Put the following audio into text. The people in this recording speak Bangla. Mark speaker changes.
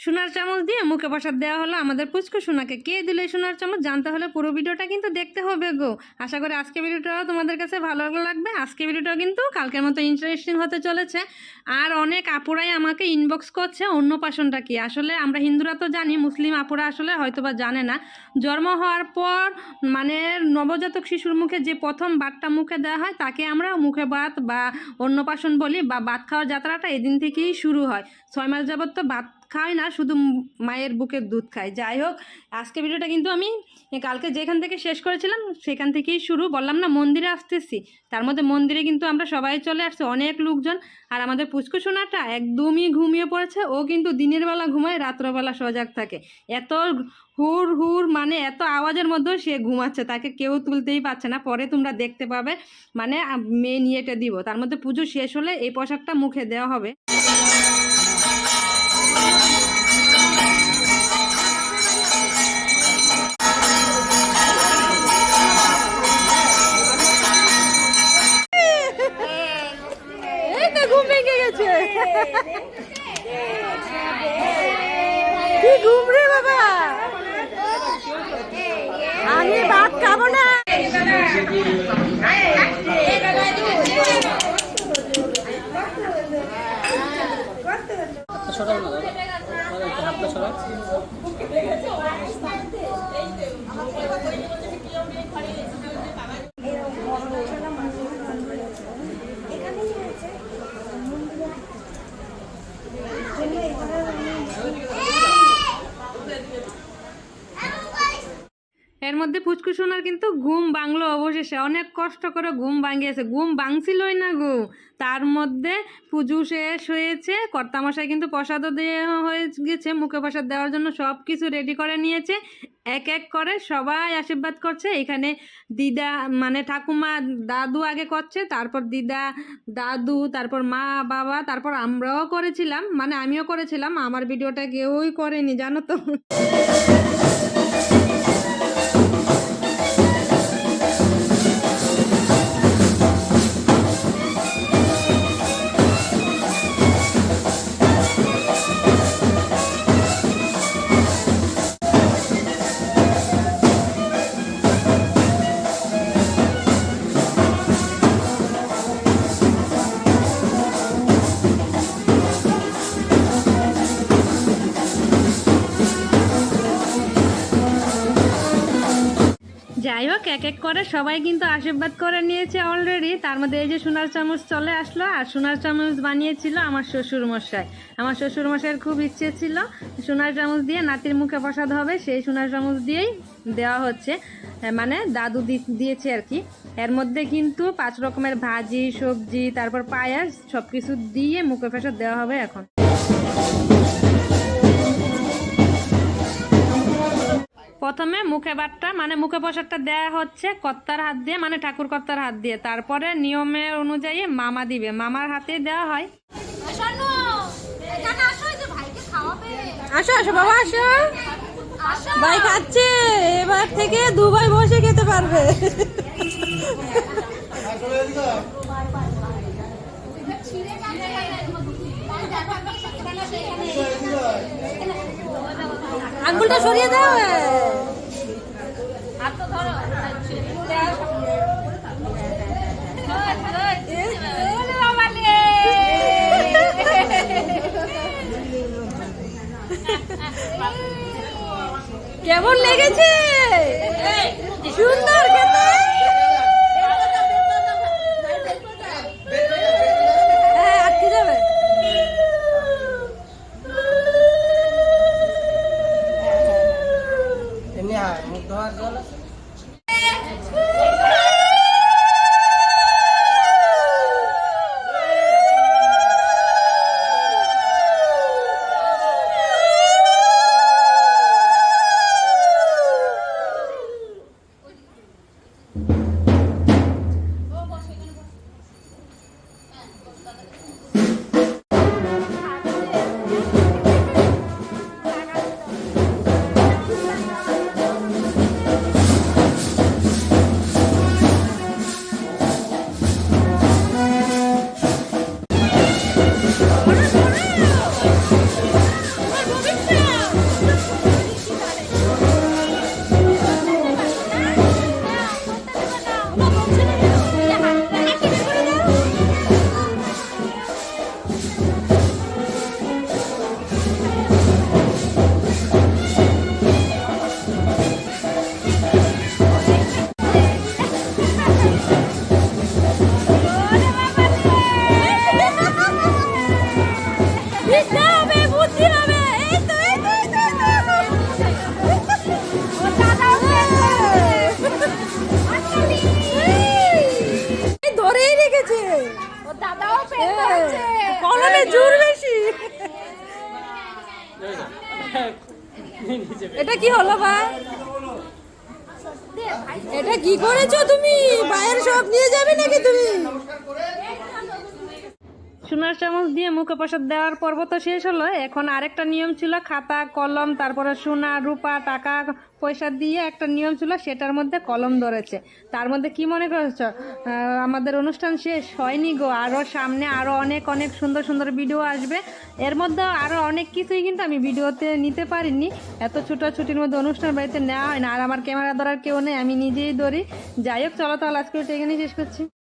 Speaker 1: সোনার চামচ দিয়ে মুখে প্রসাদ দেওয়া হলো আমাদের পুচকু সোনাকে। কে দিল সোনার চামচ? জানতে হলে পুরো ভিডিওটা কিন্তু দেখতে হবে গো। আশা করি আজকে ভিডিওটাও তোমাদের কাছে ভালো লাগবে। আজকে ভিডিওটাও কিন্তু কালকের মতো ইন্টারেস্টিং হতে চলেছে। আর অনেক আপুরাই আমাকে ইনবক্স করছে অন্নপ্রাশনটা কি? আসলে আমরা হিন্দুরা তো জানি, মুসলিম আপুরা আসলে হয়তো বা জানে না। জন্ম হওয়ার পর মানে নবজাতক শিশুর মুখে যে প্রথম বাতটা মুখে দেওয়া হয়, তাকে আমরা মুখে ভাত বা অন্নপ্রাশন বলি বা ভাত খাওয়ার যাত্রাটা এদিন থেকেই শুরু হয়। ছয় মাস যাবত তো ভাত খায় না, শুধু মায়ের বুকের দুধ খায় যাই হোক আজকে ভিডিওটা কিন্তু আমি কালকে যেখান থেকে শেষ করেছিলাম, সেখান থেকেই শুরু। বললাম না, মন্দিরে আসতেছি। তার মধ্যে মন্দিরে কিন্তু আমরা সবাই চলে আসছি, অনেক লোকজন। আর আমাদের পুষ্কু সোনাটা একদমই ঘুমিয়ে পড়েছে। ও কিন্তু দিনের বেলা ঘুমায় রাত্রবেলা সজাগ থাকে। এত হুর হুর মানে এত আওয়াজের মধ্যেও সে ঘুমাচ্ছে। তাকে কেউ তুলতেই পারছে না। পরে তোমরা দেখতে পাবে মানে মেয়ে নিয়ে এটা দিব। তার মধ্যে পুজো শেষ হলে এই পোশাকটা মুখে দেওয়া হবে। কি ঘুম বাবা? আমি ভাত খাব না
Speaker 2: সরাও না দাদা একটু হাতটা সরাও
Speaker 1: এর মধ্যে ফুচকু সোনার কিন্তু ঘুম ভাঙলো অবশেষে। অনেক কষ্ট করে ঘুম ভাঙিয়েছে। ঘুম ভাঙছিলই না গো। তার মধ্যে পুজো শেষ হয়েছে, কর্তামশাই কিন্তু প্রসাদও দেওয়া হয়ে গেছে, মুখে প্রসাদ দেওয়ার জন্য সব কিছু রেডি করে নিয়েছে। এক এক করে সবাই আশীর্বাদ করছে। এখানে দিদা মানে ঠাকুমা, দাদু আগে করছে, তারপর দিদা, দাদু, তারপর মা, বাবা, তারপর আমরাও করেছিলাম। মানে আমিও করেছিলাম, আমার ভিডিওটা কেউই করেনি, জানো তো। যাই হোক এক এক করে সবাই কিন্তু আশীর্বাদ করে নিয়েছে অলরেডি তার মধ্যে এই যে সোনার চামচ চলে আসলো, আর সোনার চামচ বানিয়েছিল আমার শ্বশুর মশাই আমার শ্বশুর মশাইয়ের খুব ইচ্ছে ছিল, সোনার চামচ দিয়ে নাতির মুখে প্রসাদ হবে, সেই সোনার চামচ দিয়েই দেওয়া হচ্ছে। মানে দাদু দিয়েছে আর কি। এর মধ্যে কিন্তু পাঁচ রকমের ভাজি, সবজি, তারপর পায়াস সব কিছু দিয়ে মুখে প্রসাদ দেওয়া হবে এখন। প্রথমে মুখে বাটটা মানে মুখে প্রসাদটা দেওয়া হচ্ছে কর্তার হাত দিয়ে মানে ঠাকুর কর্তার হাত দিয়ে। তারপরে নিয়মের অনুযায়ী মামা দিবে। মামার হাতে দেওয়া হয়।
Speaker 3: আসো
Speaker 1: আসো আসো বাবা আসো। ভাই খাচ্ছে। এবার থেকে দুবাই বসে খেতে পারবে। আঙ্গুলটা সরিয়ে দাও
Speaker 3: হাত তো ধরো। ওলে বাবা রে।
Speaker 1: কেমন লেগেছে? সুন্দর খেতে
Speaker 2: Thank you. কলমে জোর বেশি।
Speaker 1: এটা কি হলো ভাই এটা কি করেছ তুমি? বাইরে সব নিয়ে যাবে নাকি তুমি? সোনার চামচ দিয়ে মুখে প্রসাদ দেওয়ার পর্ব তো শেষ হলো। এখন আরেকটা নিয়ম ছিল খাতা, কলম, তারপরে সোনা, রূপা, টাকা, পয়সা দিয়ে একটা নিয়ম ছিল, সেটার মধ্যে কলম ধরেছে। তার মধ্যে কি মনে করছ? আমাদের অনুষ্ঠান শেষ হয়নি গো। আরও সামনে আরও অনেক অনেক সুন্দর সুন্দর ভিডিও আসবে। এর মধ্যে আরও অনেক কিছুই কিন্তু আমি ভিডিওতে নিতে পারিনি। এত ছুটোছুটির মধ্যে অনুষ্ঠান বাড়িতে নেওয়া হয় না। আর আমার ক্যামেরা ধরার কেউ নেই, আমি নিজেই ধরি। যাই হোক, চলো তাহলে আজকে এখানেই শেষ করছি।